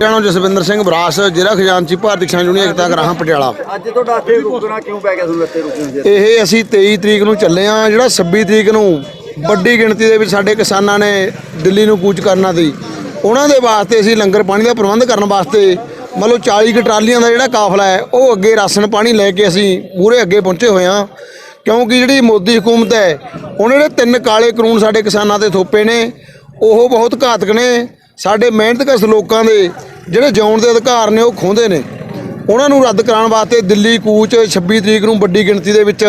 ਜਾਣੋ ਜਸਵਿੰਦਰ ਸਿੰਘ ਬਰਾਸ ਜ਼ਿਲ੍ਹਾ ਖਜ਼ਾਨਚੀ ਭਾਰਤੀ ਕਿਸਾਨ ਯੂਨੀਅਨ ਏਕਤਾ ਗਰਾਹਾਂ ਪਟਿਆਲਾ। ਅੱਜ ਤੁਹਾਡਾ ਇੱਥੇ ਰੁਕਣਾ ਕਿਉਂ ਪੈ ਗਿਆ ਤੁਹਾਨੂੰ ਇੱਥੇ ਰੁਕਣ ਦੇ ਇਹ ਅਸੀਂ 23 ਤਰੀਕ ਨੂੰ ਚੱਲੇ ਆ ਜਿਹੜਾ 26 ਤਰੀਕ ਨੂੰ ਵੱਡੀ ਗਿਣਤੀ ਦੇ ਵਿੱਚ ਸਾਡੇ ਕਿਸਾਨਾਂ ਨੇ ਦਿੱਲੀ ਨੂੰ ਕੂਚ ਕਰਨਾ ਸੀ। ਉਹਨਾਂ ਦੇ ਵਾਸਤੇ ਅਸੀਂ ਲੰਗਰ ਪਾਣੀ ਦਾ ਪ੍ਰਬੰਧ ਕਰਨ ਵਾਸਤੇ ਮੰਨ ਲਓ 40 ਕੁ ਟਰਾਲੀਆਂ ਦਾ ਜਿਹੜਾ ਕਾਫਲਾ ਹੈ ਉਹ ਅੱਗੇ ਰਾਸ਼ਨ ਪਾਣੀ ਲੈ ਕੇ ਅਸੀਂ ਮੂਰੇ ਅੱਗੇ ਪਹੁੰਚੇ ਹੋਏ ਆ ਕਿਉਂਕਿ ਜਿਹੜੀ ਮੋਦੀ ਹਕੂਮਤ ਹੈ ਉਹਨੇ ਜਿਹੜੇ ਤਿੰਨ ਕਾਲੇ ਕਾਨੂੰਨ ਸਾਡੇ ਕਿਸਾਨਾਂ ਤੇ ਥੋਪੇ ਨੇ ਉਹ ਬਹੁਤ ਘਾਤਕ ਨੇ। ਸਾਡੇ ਮਿਹਨਤਕਸ਼ ਲੋਕਾਂ ਦੇ ਜਿਹੜੇ ਜਿਉਣ ਦੇ ਅਧਿਕਾਰ ਨੇ ਉਹ ਖੋਹਦੇ ਨੇ। ਉਹਨਾਂ ਨੂੰ ਰੱਦ ਕਰਾਉਣ ਵਾਸਤੇ ਦਿੱਲੀ ਕੂਚ 26 ਤਰੀਕ ਨੂੰ ਵੱਡੀ ਗਿਣਤੀ ਦੇ ਵਿੱਚ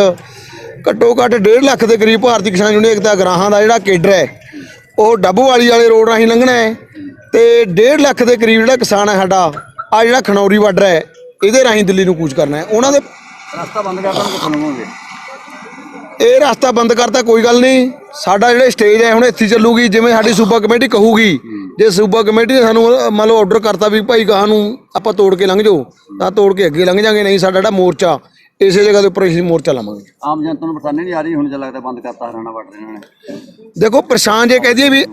ਘੱਟੋ ਘੱਟ 1.5 ਲੱਖ ਦੇ ਕਰੀਬ ਭਾਰਤੀ ਕਿਸਾਨ ਯੂਨੀਅਨ ਏਕਤਾ ਗਰਾਹਾਂ ਦਾ ਜਿਹੜਾ ਕੇਡਰ ਹੈ ਉਹ ਡੱਬੋਵਾਲੀ ਵਾਲੇ ਰੋਡ ਰਾਹੀਂ ਲੰਘਣਾ ਹੈ ਤੇ 1.5 ਲੱਖ ਦੇ ਕਰੀਬ ਜਿਹੜਾ ਕਿਸਾਨ ਹੈ ਸਾਡਾ ਆ ਜਿਹੜਾ ਖਨੌਰੀ ਬਾਰਡਰ ਹੈ ਇਹਦੇ ਰਾਹੀਂ ਦਿੱਲੀ ਨੂੰ ਕੂਚ ਕਰਨਾ ਹੈ। ਉਹਨਾਂ ਦੇ ਰਸਤਾ ਬੰਦ ਕਰਤਾ ਨੂੰ ਕਿੱਥੋਂ ਲੰਘੋਗੇ ਇਹ ਰਸਤਾ ਬੰਦ ਕਰਤਾ ਕੋਈ ਗੱਲ ਨਹੀਂ। ਸਾਡਾ ਜਿਹੜਾ ਸਟੇਜ ਹੈ ਹੁਣ ਇੱਥੇ ਚੱਲੂਗੀ ਜਿਵੇਂ ਸਾਡੀ ਸੂਬਾ ਕਮੇਟੀ ਕਹੂਗੀ ਜੇ ਸੂਬਾ ਕਮੇਟੀ ਨੇ ਸਾਨੂੰ ਮੰਨ ਲਓ ਆਰਡਰ ਕਰਤਾ ਵੀ ਭਾਈ ਗਾਹਾਂ ਨੂੰ ਆਪਾਂ ਤੋੜ ਕੇ ਲੰਘ ਜਾਓ ਤਾਂ ਤੋੜ ਕੇ ਅੱਗੇ ਲੰਘ ਜਾਾਂਗੇ ਨਹੀਂ ਸਾਡਾ ਜਿਹੜਾ ਮੋਰਚਾ ਇਸੇ ਜਗ੍ਹਾ ਦੇ ਉੱਪਰ ਅਸੀਂ ਮੋਰਚਾ ਲਾਵਾਂਗੇ। ਆਮ ਜਨਤਾ ਨੂੰ ਪਰੇਸ਼ਾਨੀ ਨਹੀਂ ਆ ਰਹੀ ਹੁਣ ਜੇ ਲੱਗਦਾ ਬੰਦ ਕਰਤਾ ਹਰਿਆਣਾ ਬਾਰਡਰ ਇਹਨਾਂ ਨੇ। ਦੇਖੋ ਪਰੇਸ਼ਾਨ ਜੇ ਕਹਿ ਦਈਏ ਵੀ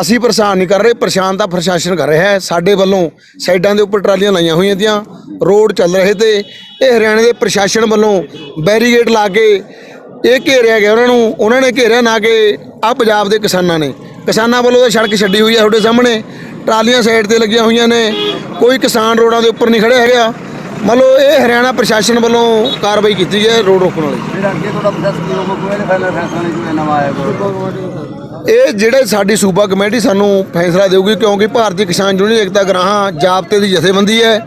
ਅਸੀਂ ਪਰੇਸ਼ਾਨ ਨਹੀਂ ਕਰ ਰਹੇ ਪਰੇਸ਼ਾਨ ਤਾਂ ਪ੍ਰਸ਼ਾਸਨ ਕਰ ਰਿਹਾ ਹੈ। ਸਾਡੇ ਵੱਲੋਂ ਸਾਈਡਾਂ ਦੇ ਉੱਪਰ ਟਰਾਲੀਆਂ ਲਾਈਆਂ ਹੋਈਆਂ ਤੀਆਂ ਰੋਡ ਚੱਲ ਰਹੇ ਤੇ ਇਹ ਹਰਿਆਣੇ ਦੇ ਪ੍ਰਸ਼ਾਸਨ ਵੱਲੋਂ ਬੈਰੀਗੇਡ ਲਾ ਕੇ ਇਹ ਘੇਰਿਆ ਗਿਆ ਉਹਨਾਂ ਨੂੰ ਉਹਨਾਂ ਨੇ ਘੇਰਿਆ ਨਾ ਕਿ ਆ ਪੰਜਾਬ ਦੇ ਕਿਸਾਨਾਂ ਨੇ। ਕਿਸਾਨਾਂ ਵੱਲੋਂ ਤਾਂ ਸੜਕ ਛੱਡੀ ਹੋਈ ਹੈ ਤੁਹਾਡੇ ਸਾਹਮਣੇ। ਟਰਾਲੀਆਂ ਸਾਈਡ ਤੇ ਲੱਗੀਆਂ ਹੋਈਆਂ ਨੇ। ਕੋਈ ਕਿਸਾਨ ਰੋਡਾਂ ਦੇ ਉੱਪਰ ਨਹੀਂ ਖੜਿਆ ਹੈਗਾ। ਮੰਨ ਲਓ ਇਹ ਹਰਿਆਣਾ ਪ੍ਰਸ਼ਾਸਨ ਵੱਲੋਂ ਕਾਰਵਾਈ ਕੀਤੀ ਹੈ ਰੋਡ ਰੋਕਣ ਵਾਲੀ। ਫਿਰ ਅੱਗੇ ਤੁਹਾਡਾ ਪ੍ਰੋਸੈਸ ਕੀ ਹੋਊਗਾ ਕੋਈ ਇਹਨੇ ਫਾਈਨਲ ਫੈਸਲਾ ਨਹੀਂ ਕੋਈ ਨਵਾਂ ਆਇਆ ਕੋਈ। ਇਹ ਜਿਹੜੇ ਸਾਡੀ ਸੂਬਾ ਕਮੇਟੀ ਸਾਨੂੰ ਫੈਸਲਾ ਦੇਊਗੀ ਕਿਉਂਕਿ ਭਾਰਤੀ ਕਿਸਾਨ ਯੂਨੀਅਨ ਏਕਤਾ ਗਰਾਹਾਂ ਜਾਬਤੇ ਦੀ ਜਥੇਬੰਦੀ ਹੈ।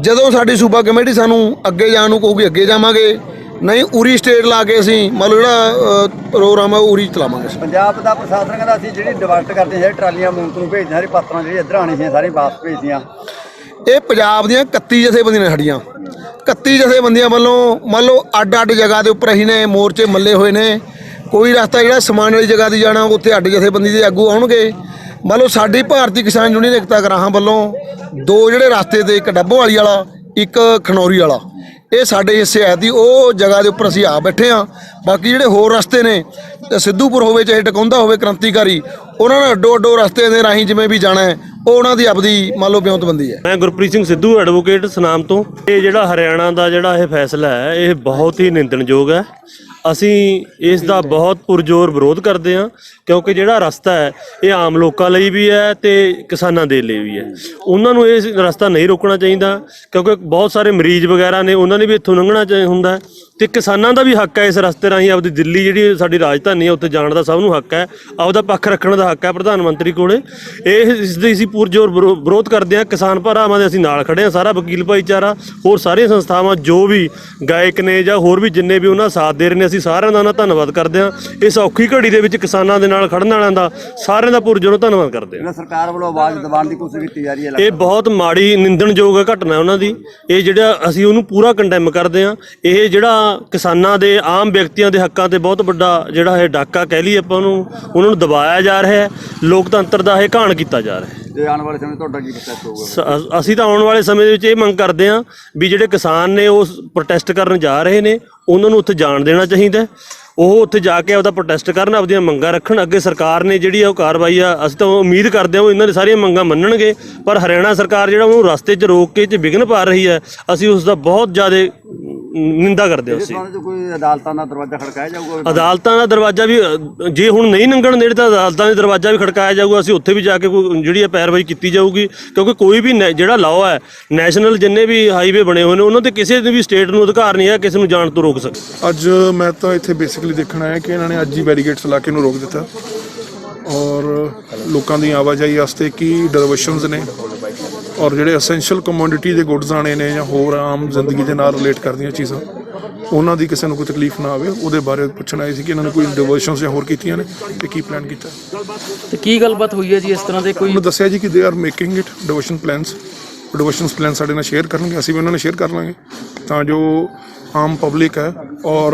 ਜਦੋਂ ਸਾਡੀ ਸੂਬਾ ਕਮੇਟੀ ਸਾਨੂੰ ਅੱਗੇ ਜਾਣ ਨੂੰ ਕਹੂਗੀ ਅੱਗੇ ਜਾਵਾਂਗੇ। ਨਹੀਂ ਉਰੀ ਸਟੇਟ ਲਾ ਕੇ ਅਸੀਂ ਮਤਲਬ ਜਿਹੜਾ ਪ੍ਰੋਗਰਾਮ ਹੈ ਉਰੀ ਚਲਾਵਾਂਗੇ ਪੰਜਾਬ ਦਾ ਪ੍ਰਸ਼ਾਸਨ ਕਹਿੰਦਾ ਅਸੀਂ ਜਿਹੜੀ ਡਿਵਰਟ ਕਰਦੇ ਸੀ ਟਰਾਲੀਆਂ ਮੂੰਕ ਨੂੰ ਭੇਜਦੇ ਸਾਰੀ ਪਾਤਰਾਂ ਜਿਹੜੀ ਇੱਧਰ ਆਣੀ ਸੀ ਸਾਰੀ ਵਾਪਸ ਭੇਜਦੀਆਂ ਇਹ ਪੰਜਾਬ ਦੀਆਂ 31 ਜਥੇਬੰਦੀਆਂ ਨੇ ਸਾਡੀਆਂ। 31 ਜਥੇਬੰਦੀਆਂ ਵੱਲੋਂ ਮੰਨ ਲਓ ਅੱਡ ਅੱਡ ਜਗ੍ਹਾ ਦੇ ਉੱਪਰ ਅਸੀਂ ਨੇ ਮੋਰਚੇ ਮੱਲੇ ਹੋਏ ਨੇ। ਕੋਈ ਰਸਤਾ ਜਿਹੜਾ ਸਮਾਨ ਵਾਲੀ ਜਗ੍ਹਾ ਦੀ ਜਾਣਾ ਉੱਥੇ ਅੱਡ ਜਥੇਬੰਦੀ ਦੇ ਆਗੂ ਆਉਣਗੇ। ਮੰਨ ਲਓ ਸਾਡੀ ਭਾਰਤੀ ਕਿਸਾਨ ਯੂਨੀਅਨ ਏਕਤਾ ਗਰਾਹਾਂ ਵੱਲੋਂ ਦੋ ਜਿਹੜੇ ਰਸਤੇ ਤੇ ਇੱਕ ਡੱਬੋਵਾਲੀ ਵਾਲਾ ਇੱਕ ਖਨੌਰੀ ਵਾਲਾ। ਇਹ ਸਾਡੇ ਹਿੱਸੇ ਹੈ ਦੀ ਉਹ ਜਗ੍ਹਾ ਦੇ ਉੱਪਰ ਅਸੀਂ ਆ ਬੈਠੇ ਆ ਬਾਕੀ ਜਿਹੜੇ ਹੋਰ ਰਸਤੇ ਨੇ ਸਿੱਧੂਪੁਰ ਹੋਵੇ ਚਾਹੇ ਟਕੌਂਦਾ ਹੋਵੇ ਕ੍ਰਾਂਤੀਕਾਰੀ, ਉਹਨਾਂ ਨੇ ਅੱਡੋ ਅੱਡੋ ਰਸਤੇ ਦੇ ਰਾਹੀਂ ਜਿਵੇਂ ਵੀ ਜਾਣਾ ਹੈ, ਉਹ ਉਹਨਾਂ ਦੀ ਆਪਦੀ ਮੰਨ ਲਓ ਬਿਉਂਤਬੰਦੀ ਹੈ। ਮੈਂ ਗੁਰਪ੍ਰੀਤ ਸਿੰਘ ਸਿੱਧੂ ਐਡਵੋਕੇਟ ਸਨਾਮ ਤੋਂ। ਇਹ ਜਿਹੜਾ ਹਰਿਆਣਾ ਦਾ ਜਿਹੜਾ ਇਹ ਫੈਸਲਾ ਹੈ, ਇਹ ਬਹੁਤ ਹੀ ਨਿੰਦਣਯੋਗ ਹੈ। ਅਸੀਂ ਇਸ ਦਾ ਬਹੁਤ ਪੁਰਜ਼ੋਰ ਵਿਰੋਧ ਕਰਦੇ ਹਾਂ, ਕਿਉਂਕਿ ਜਿਹੜਾ ਰਸਤਾ ਹੈ, ਇਹ ਆਮ ਲੋਕਾਂ ਲਈ ਵੀ ਹੈ ਤੇ ਕਿਸਾਨਾਂ ਦੇ ਲਈ ਵੀ ਹੈ। ਉਹਨਾਂ ਨੂੰ ਇਹ ਰਸਤਾ ਨਹੀਂ ਰੋਕਣਾ ਚਾਹੀਦਾ, ਕਿਉਂਕਿ ਬਹੁਤ ਸਾਰੇ ਮਰੀਜ਼ ਵਗੈਰਾ ਨੇ, ਉਹਨਾਂ ਨੇ ਵੀ ਇੱਥੋਂ ਲੰਘਣਾ ਚਾਹੀ ਹੁੰਦਾ ਤੇ ਕਿਸਾਨਾਂ ਦਾ ਵੀ ਹੱਕ ਹੈ ਇਸ ਰਸਤੇ ਰਾਹੀਂ ਆਪਦੀ ਦਿੱਲੀ ਜਿਹੜੀ ਸਾਡੀ ਰਾਜਧਾਨੀ ਹੈ ਉੱਥੇ ਜਾਣ ਦਾ ਸਭ ਨੂੰ ਹੱਕ ਹੈ ਆਪਦਾ ਪੱਖ ਰੱਖਣ ਦਾ ਹੱਕ ਹੈ ਪ੍ਰਧਾਨ ਮੰਤਰੀ ਕੋਲੇ। ਇਹ ਇਸ ਦੀ ਅਸੀਂ ਪੁਰਜੋਰ ਵਿਰੋ- ਵਿਰੋਧ ਕਰਦੇ ਹਾਂ ਕਿਸਾਨ ਭਰਾਵਾਂ ਦੇ ਅਸੀਂ ਨਾਲ ਖੜੇ ਹਾਂ ਸਾਰਾ ਵਕੀਲ ਭਾਈਚਾਰਾ ਹੋਰ ਸਾਰੀਆਂ ਸੰਸਥਾਵਾਂ ਜੋ ਵੀ ਗਾਇਕ ਨੇ ਜਾਂ ਹੋਰ ਵੀ ਜਿੰਨੇ ਵੀ ਉਹਨਾਂ ਸਾਥ ਦੇ ਰਹੇ ਨੇ ਅਸੀਂ ਸਾਰਿਆਂ ਦਾ ਉਹਨਾਂ ਧੰਨਵਾਦ ਕਰਦੇ ਹਾਂ। ਇਸ ਔਖੀ ਘੜੀ ਦੇ ਵਿੱਚ ਕਿਸਾਨਾਂ ਦੇ ਨਾਲ ਖੜਨ ਵਾਲਿਆਂ ਦਾ ਸਾਰਿਆਂ ਦਾ ਪੁਰਜੋਰ ਧੰਨਵਾਦ ਕਰਦੇ ਹਾਂ। ਸਰਕਾਰ ਵੱਲੋਂ ਆਵਾਜ਼ ਦਬਾਉਣ ਦੀ ਕੋਸ਼ਿਸ਼ ਕੀਤੀ ਜਾ ਰਹੀ ਹੈ ਇਹ ਬਹੁਤ ਮਾੜੀ ਨਿੰਦਣਯੋਗ ਘਟਨਾ ਹੈ ਉਹਨਾਂ ਦੀ। ਇਹ ਜਿਹੜਾ ਅਸੀਂ ਉਹਨੂੰ ਪੂਰਾ ਕੰਡੈਮ ਕਰਦੇ ਹਾਂ ਇਹ ਜਿਹੜਾ ਕਿਸਾਨਾਂ ਦੇ ਆਮ ਵਿਅਕਤੀਆਂ ਦੇ ਹੱਕਾਂ ਤੇ ਬਹੁਤ ਵੱਡਾ ਜਿਹੜਾ ਇਹ ਡਾਕਾ ਕਹਿ ਲਈ ਆਪਾਂ ਉਹਨੂੰ ਉਹਨਾਂ ਨੂੰ ਦਬਾਇਆ ਜਾ ਰਿਹਾ ਹੈ ਲੋਕਤੰਤਰ ਦਾ ਇਹ ਘਾਣ ਕੀਤਾ ਜਾ ਰਿਹਾ ਹੈ। ਤੇ ਆਉਣ ਵਾਲੇ ਸਮੇਂ ਤੁਹਾਡਾ ਕੀ ਪ੍ਰੋਸੈਸ ਹੋਊਗਾ ਸ- ਅਸੀਂ ਤਾਂ ਆਉਣ ਵਾਲੇ ਸਮੇਂ ਦੇ ਵਿੱਚ ਇਹ ਮੰਗ ਕਰਦੇ ਹਾਂ ਵੀ ਜਿਹੜੇ ਕਿਸਾਨ ਨੇ ਉਹ ਪ੍ਰੋਟੈਸਟ ਕਰਨ ਜਾ ਰਹੇ ਨੇ ਉਹਨਾਂ ਨੂੰ ਉੱਥੇ ਜਾਣ ਦੇਣਾ ਚਾਹੀਦਾ ਹੈ। ਉਹ ਉੱਥੇ ਜਾ ਕੇ ਆਪਦਾ ਪ੍ਰੋਟੈਸਟ ਕਰਨ ਆਪਦੀਆਂ ਮੰਗਾਂ ਰੱਖਣ। ਅੱਗੇ ਸਰਕਾਰ ਨੇ ਜਿਹੜੀ ਆ ਉਹ ਕਾਰਵਾਈ ਆ ਅਸੀਂ ਤਾਂ ਉਮੀਦ ਕਰਦੇ ਹਾਂ ਉਹ ਇਹਨਾਂ ਦੀ ਸਾਰੀਆਂ ਮੰਗਾਂ ਮੰਨਣਗੇ ਪਰ ਹਰਿਆਣਾ ਸਰਕਾਰ ਜਿਹੜਾ ਉਹਨੂੰ ਰਸਤੇ 'ਚ ਰੋਕ ਕੇ 'ਚ ਵਿਘਨ ਪਾ ਰਹੀ ਹੈ ਅਸੀਂ ਉਸ ਦਾ ਬਹੁਤ ਜ਼ਿਆਦਾ ਨਿੰਦਾ ਕਰਦੇ ਹਾਂ ਇਸ ਅਸੀਂ। ਸੰਬੰਧ ਚ ਕੋਈ ਅਦਾਲਤਾਂ ਦਾ ਦਰਵਾਜ਼ਾ ਖੜਕਾਇਆ ਜਾਊਗਾ? ਅਦਾਲਤਾਂ ਦਾ ਦਰਵਾਜ਼ਾ ਵੀ ਅ, ਜੇ ਹੁਣ ਨਹੀਂ ਲੰਘਣ ਨੇੜੇ ਤਾਂ ਅਦਾਲਤਾਂ ਦਾ ਦਰਵਾਜ਼ਾ ਵੀ ਖੜਕਾਇਆ ਜਾਊਗਾ। ਅਸੀਂ ਉੱਥੇ ਵੀ ਜਾ ਕੇ ਕੋਈ ਜਿਹੜੀ ਹੈ ਪੈਰਵਾਈ ਕੀਤੀ ਜਾਊਗੀ। ਕਿਉਂਕਿ ਕੋਈ ਵੀ ਨੈ- ਜਿਹੜਾ ਲਾਅ ਹੈ ਨੈਸ਼ਨਲ ਜਿੰਨੇ ਵੀ ਹਾਈਵੇ ਬਣੇ ਹੋਏ ਨੇ ਉਹਨਾਂ ਤੇ ਕਿਸੇ ਦੇ ਵੀ ਸਟੇਟ ਨੂੰ ਅਧਿਕਾਰ ਨਹੀਂ ਹੈ ਕਿਸੇ ਨੂੰ ਜਾਣ ਤੋਂ ਰੋਕ ਸਕੇ ਅੱਜ ਮੈਂ ਤਾਂ ਇੱਥੇ ਬੇਸਿਕਲੀ ਦੇਖਣ ਆਇਆ ਕਿ ਇਹਨਾਂ ਨੇ ਅੱਜ ਹੀ ਬੈਰੀਗੇਡਸ ਲਾ ਕੇ ਨੂੰ ਰੋਕ ਦਿੱਤਾ। ਔਰ ਲੋਕਾਂ ਦੀ ਆਵਾਜਾਈ ਵਾਸਤੇ ਕੀ ਡਰਵੈਸ਼ਨਸ ਨੇ? ਔਰ ਜਿਹੜੇ ਐਸੈਂਸ਼ੀਅਲ ਕਮੋਡਿਟੀ ਦੇ ਗੁੱਡਸ ਆਣੇ ਨੇ ਜਾਂ ਹੋਰ ਆਮ ਜ਼ਿੰਦਗੀ ਦੇ ਨਾਲ ਰਿਲੇਟ ਕਰਦੀਆਂ ਚੀਜ਼ਾਂ ਉਹਨਾਂ ਦੀ ਕਿਸੇ ਨੂੰ ਕੋਈ ਤਕਲੀਫ ਨਾ ਆਵੇ। ਉਹਦੇ ਬਾਰੇ ਪੁੱਛਣ ਸੀ ਕਿ ਇਹਨਾਂ ਨੇ ਕੋਈ ਡਿਵਰਸ਼ਨਸ ਜਾਂ ਹੋਰ ਕੀਤੀਆਂ ਨੇ ਤੇ ਕੀ ਪਲਾਨ ਕੀਤਾ। ਤੇ ਕੀ ਗੱਲਬਾਤ ਹੋਈ ਹੈ ਜੀ ਇਸ ਤਰ੍ਹਾਂ ਦੇ ਕੋਈ ਉਹਨੂੰ ਦੱਸਿਆ ਜੀ ਕਿ they are making it diversion plans diversions plan ਸਾਡੇ ਨਾਲ ਸ਼ੇਅਰ ਕਰਨਗੇ ਅਸੀਂ ਵੀ ਉਹਨਾਂ ਨਾਲ ਸ਼ੇਅਰ ਕਰ ਲਾਂਗੇ। ਤਾਂ ਜੋ ਆਮ ਪਬਲਿਕ ਹੈ ਔਰ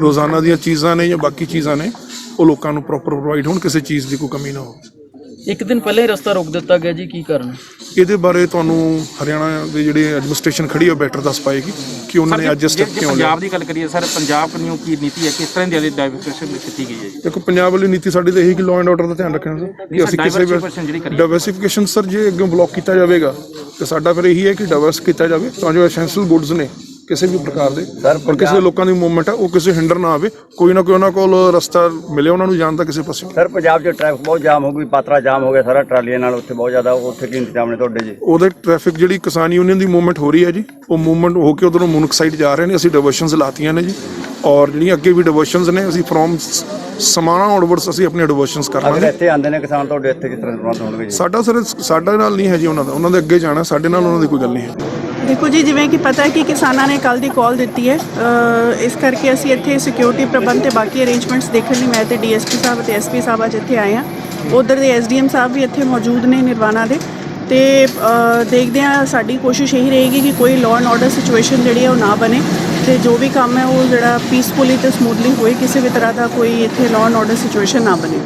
ਰੋਜ਼ਾਨਾ ਦੀਆਂ ਚੀਜ਼ਾਂ ਨੇ ਜਾਂ ਬਾਕੀ ਚੀਜ਼ਾਂ ਨੇ ਉਹ ਲੋਕਾਂ ਨੂੰ ਪ੍ਰੋਪਰ ਪ੍ਰੋਵਾਈਡ ਹੋਣ ਕਿਸੇ ਚੀਜ਼ ਦੀ ਕੋਈ ਕਮੀ ਨਾ ਹੋਵੇ। ਇੱਕ ਦਿਨ ਪਹਿਲਾਂ ਹੀ ਰਸਤਾ ਰੋਕ ਦਿੱਤਾ ਗਿਆ ਜੀ ਕੀ ਕਾਰਨ? ਇਹਦੇ ਬਾਰੇ ਤੁਹਾਨੂੰ ਹਰਿਆਣਾ ਦੇ ਜਿਹੜੇ ਐਡਮਿਨਿਸਟ੍ਰੇਸ਼ਨ ਖੜੀ ਹੈ ਬੈਟਰ ਦੱਸ ਪਾਏਗੀ ਕਿ ਉਹਨਾਂ ਨੇ ਅੱਜ ਸਟੈਪ ਕਿਉਂ ਲਿਆ। ਪੰਜਾਬ ਦੀ ਗੱਲ ਕਰੀਏ ਸਰ ਪੰਜਾਬ ਨੂੰ ਕੀ ਨੀਤੀ ਹੈ? ਕਿਸ ਤਰ੍ਹਾਂ ਦੀ ਡਾਈਵਰਸਿਫਿਕੇਸ਼ਨ ਕੀਤੀ ਗਈ ਹੈ ਜੀ? ਦੇਖੋ ਪੰਜਾਬ ਵਾਲੀ ਨੀਤੀ ਸਾਡੀ ਤਾਂ ਇਹੀ ਕਿ ਲਾਅ ਐਂਡ ਆਰਡਰ ਦਾ ਧਿਆਨ ਰੱਖਣਾ। ਸਰ ਕਿ ਅਸੀਂ ਕਿਸੇ diversification ਜਿਹੜੀ ਵੀ। ਡਾਈਵਰਸਿਫਿਕੇਸ਼ਨ ਸਰ ਜੇ ਅੱਗੇ ਬਲੌਕ ਕੀਤਾ ਜਾਵੇਗਾ ਤੇ ਸਾਡਾ ਫਿਰ ਇਹੀ ਹੈ ਕਿ ਡਾਈਵਰਸ ਕੀਤਾ ਜਾਵੇ ਤਾਂ ਜੋ ਐਸੈਂਸ਼ੀਅਲ ਗੁੱਡਸ ਨੇ। ਕਿਸੇ ਵੀ ਪ੍ਰਕਾਰ ਦੇ ਔਰ ਕਿਸੇ ਲੋਕਾਂ ਦੀ ਮੂਵਮੈਂਟ ਹੈ ਉਹ ਕਿਸੇ ਹਿੰਡਰ ਨਾ ਆਵੇ ਕੋਈ ਨਾ ਕੋਈ ਉਹਨਾਂ ਕੋਲ ਰਸਤਾ ਮਿਲੇ ਉਹਨਾਂ ਨੂੰ ਜਾਣ ਦਾ ਕਿਸੇ ਪਾਸੇ। ਸਰ ਪੰਜਾਬ 'ਚ ਟ੍ਰੈਫਿਕ ਬਹੁਤ ਜਾਮ ਹੋ ਗਈ ਪਾਤਰਾ ਜਾਮ ਹੋ ਗਿਆ ਸਾਰਾ ਟਰਾਲੀਆਂ ਨਾਲ ਉੱਥੇ ਬਹੁਤ ਜ਼ਿਆਦਾ ਉੱਥੇ ਕੀ ਇੰਤਜ਼ਾਮ ਨੇ ਤੁਹਾਡੇ ਜੀ? ਉਹਦੇ ਟ੍ਰੈਫਿਕ ਜਿਹੜੀ ਕਿਸਾਨ ਯੂਨੀਅਨ ਦੀ ਮੂਵਮੈਂਟ ਹੋ ਰਹੀ ਹੈ ਜੀ ਉਹ ਮੂਵਮੈਂਟ ਹੋ ਕੇ ਉਧਰੋਂ ਮੁਨਕ ਸਾਈਡ ਜਾ ਰਹੇ ਨੇ ਅਸੀਂ ਡਿਵਰਸ਼ਨਸ ਲਾਤੀਆਂ ਨੇ ਜੀ। ਔਰ ਜਿਹੜੀਆਂ ਅੱਗੇ ਵੀ ਡਿਵਰਸ਼ਨਸ ਨੇ ਅਸੀਂ ਫਰੋਮ ਸਮਾਣਾ ਆਨਵਰਡਸ ਅਸੀਂ ਆਪਣੀਆਂ ਡਿਵਰਸ਼ਨਸ ਕਰ ਲਾਂਗੇ। ਇੱਥੇ ਆਉਂਦੇ ਨੇ ਕਿਸਾਨ ਤੁਹਾਡੇ ਇੱਥੇ ਕਿਸ ਤਰ੍ਹਾਂ ਹੋਣਗੇ ਜੀ? ਸਾਡਾ ਸਰ ਸਾਡੇ ਨਾਲ ਨਹੀਂ ਹੈ ਜੀ ਉਹਨਾਂ ਦਾ ਉਹਨਾਂ ਦੇ ਅੱਗੇ ਜਾਣਾ ਸਾਡੇ ਨਾਲ ਉਹਨਾਂ ਦੀ ਕੋਈ ਗੱਲ ਨਹੀਂ ਹੈ। ਦੇਖੋ ਜੀ, ਜਿਵੇਂ ਕਿ ਪਤਾ ਹੈ ਕਿ ਕਿਸਾਨਾਂ ਨੇ ਕੱਲ ਦੀ ਕਾਲ ਦਿੱਤੀ ਹੈ ਇਸ ਕਰਕੇ ਅਸੀਂ ਇੱਥੇ ਸਿਕਿਉਰਿਟੀ ਪ੍ਰਬੰਧ ਤੇ ਬਾਕੀ ਅਰੇਂਜਮੈਂਟਸ ਦੇਖਣ ਲਈ ਮੈਂ ਤੇ ਡੀਐਸਪੀ ਸਾਹਿਬ ਅਤੇ ਐਸਪੀ ਸਾਹਿਬ ਅੱਜ ਇੱਥੇ ਆਏ ਆ ਉਧਰ ਦੇ ਐਸਡੀਐਮ ਸਾਹਿਬ ਵੀ ਇੱਥੇ ਮੌਜੂਦ ਨੇ ਨਿਰਵਾਣਾ ਦੇ। ਤੇ ਦੇਖਦੇ ਆ ਸਾਡੀ ਕੋਸ਼ਿਸ਼ ਇਹੀ ਰਹੇਗੀ ਕਿ ਕੋਈ ਲਾਅ ਐਂਡ ਆਰਡਰ ਸਿਚੁਏਸ਼ਨ ਜਿਹੜੀ ਹੈ ਉਹ ਨਾ ਬਣੇ ਤੇ ਜੋ ਵੀ ਕੰਮ ਹੈ ਉਹ ਜਿਹੜਾ ਪੀਸਫੁਲੀ ਤੇ ਸਮੂਥਲੀ ਹੋਏ, ਕਿਸੇ ਵੀ ਤਰ੍ਹਾਂ ਦਾ ਕੋਈ ਇੱਥੇ ਲਾਅ ਐਂਡ ਆਰਡਰ ਸਿਚੁਏਸ਼ਨ ਨਾ ਬਣੇ।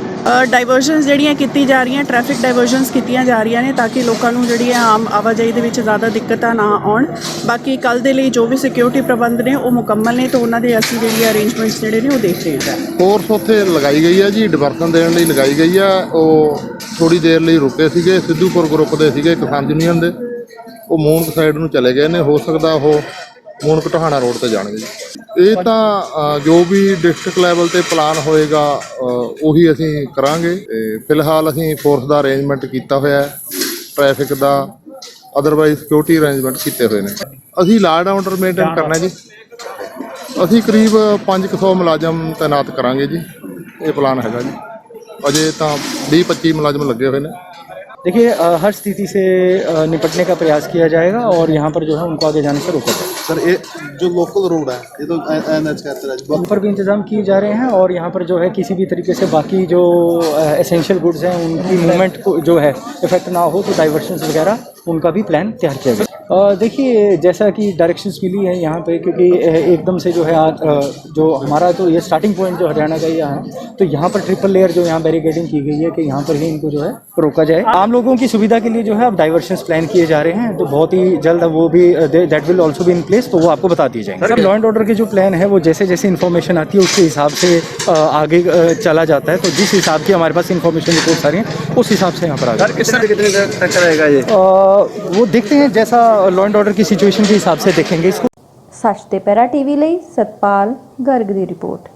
ਡਾਈਵਰਜਨਸ ਜਿਹੜੀਆਂ ਕੀਤੀ ਜਾ ਰਹੀਆਂ ਟ੍ਰੈਫਿਕ ਡਾਈਵਰਜਨਸ ਕੀਤੀਆਂ ਜਾ ਰਹੀਆਂ ਨੇ ਤਾਂ ਕਿ ਲੋਕਾਂ ਨੂੰ ਜਿਹੜੀ ਆਮ ਆਵਾਜਾਈ ਦੇ ਵਿੱਚ ਜ਼ਿਆਦਾ ਦਿੱਕਤਾਂ ਨਾ ਆਉਣ। ਬਾਕੀ ਕੱਲ ਦੇ ਲਈ ਜੋ ਵੀ ਸਿਕਿਉਰਿਟੀ ਪ੍ਰਬੰਧ ਨੇ, ਉਹ ਮੁਕੰਮਲ ਨੇ ਤਾਂ ਉਹਨਾਂ ਦੇ ਅਸੀਂ ਜਿਹੜੀ ਅਰੇਂਜਮੈਂਟਸ ਜਿਹੜੇ ਨੇ, ਉਹ ਦੇਖ ਰਹੇ ਹਾਂ। ਫੋਰਸ ਉੱਥੇ ਲਗਾਈ ਗਈ ਹੈ ਜੀ ਡਿਵਰਸ਼ਨ ਦੇਣ ਲਈ ਲਗਾਈ ਗਈ ਆ ਉਹ ਥੋੜੀ ਦੇਰ ਲਈ ਰੁਕੇ ਸੀਗੇ, ਸਿੱਧੂਪੁਰ ਗਰੁੱਪ ਦੇ ਸੀਗੇ ਕਿਸਾਨ ਯੂਨੀਅਨ ਦੇ। ਉਹ ਮੂਨਕ ਸਾਈਡ ਨੂੰ ਚਲੇ ਗਏ ਨੇ, ਹੋ ਸਕਦਾ ਉਹ ਮੂਨਕ ਟਹਾਣਾ ਰੋਡ ਤੇ ਜਾਣਗੇ ਜੀ। ਇਹ ਤਾਂ ਜੋ ਵੀ ਡਿਸਟ੍ਰਿਕਟ ਲੈਵਲ ਤੇ ਪਲਾਨ ਹੋਏਗਾ ਉਹੀ ਅਸੀਂ ਕਰਾਂਗੇ। ਤੇ ਫਿਲਹਾਲ ਅਸੀਂ ਫੋਰਸ ਦਾ ਅਰੇਂਜਮੈਂਟ ਕੀਤਾ ਹੋਇਆ ਹੈ ਟ੍ਰੈਫਿਕ ਦਾ। ਅਦਰਵਾਈਜ਼ ਸਿਕਿਉਰਿਟੀ ਅਰੇਂਜਮੈਂਟ ਕੀਤੇ ਹੋਏ ਨੇ। ਅਸੀਂ ਲਾਅ ਆਰਡਰ ਮੇਨਟੇਨ ਕਰਨਾ ਜੀ। ਅਸੀਂ ਕਰੀਬ 500 ਮੁਲਾਜ਼ਮ ਤਾਇਨਾਤ ਕਰਾਂਗੇ ਜੀ। ਇਹ ਪਲਾਨ ਹੈਗਾ ਜੀ। ਅਜੇ ਤਾਂ 20 25 ਮੁਲਾਜ਼ਮ ਲੱਗੇ ਹੋਏ ਨੇ। देखिए हर स्थिति से निपटने का प्रयास किया जाएगा और यहाँ पर जो है उनको आगे जाने से रोका जाएगा। सर ये जो लोकल रोड है ये तो एनएच का उन पर भी इंतज़ाम किए जा रहे हैं और यहाँ पर जो है किसी भी तरीके से बाकी जो एसेंशियल गुड्स हैं उनकी मूवमेंट को जो है इफ़ेक्ट ना हो तो डाइवर्शन वगैरह उनका भी प्लान तैयार किया जाए देखिए जैसा कि डायरेक्शंस मिली है यहाँ पे क्योंकि एकदम से जो है आ, जो हमारा तो ये स्टार्टिंग पॉइंट जो हरियाणा का यहाँ है तो यहाँ पर ट्रिपल लेयर जो यहाँ बैरिकेडिंग की गई है कि यहाँ पर ही इनको जो है रोका जाए। आम लोगों की सुविधा के लिए जो है अब डाइवर्शन प्लान किए जा रहे हैं तो बहुत ही जल्द अब वो भी दैट विल ऑल्सो भी इन प्लेस तो वो आपको बता दिए जाएँगे। सर लॉ एंड ऑर्डर के जो प्लान है वो जैसे जैसे इन्फॉर्मेशन आती है उसके हिसाब से आगे चला जाता है तो जिस हिसाब की हमारे पास इन्फॉर्मेशन रिपोर्ट आ रही है उस हिसाब से यहाँ पर आ जाए कितने तक रहेगा ये? वो देखते हैं जैसा लॉ एंड ऑर्डर की सिचुएशन के हिसाब से देखेंगे इसको ਸੱਚ ਤੇ ਪੈਰਾ ਟੀਵੀ ਲਈ ਸਤਪਾਲ ਗਰਗ ਦੀ ਰਿਪੋਰਟ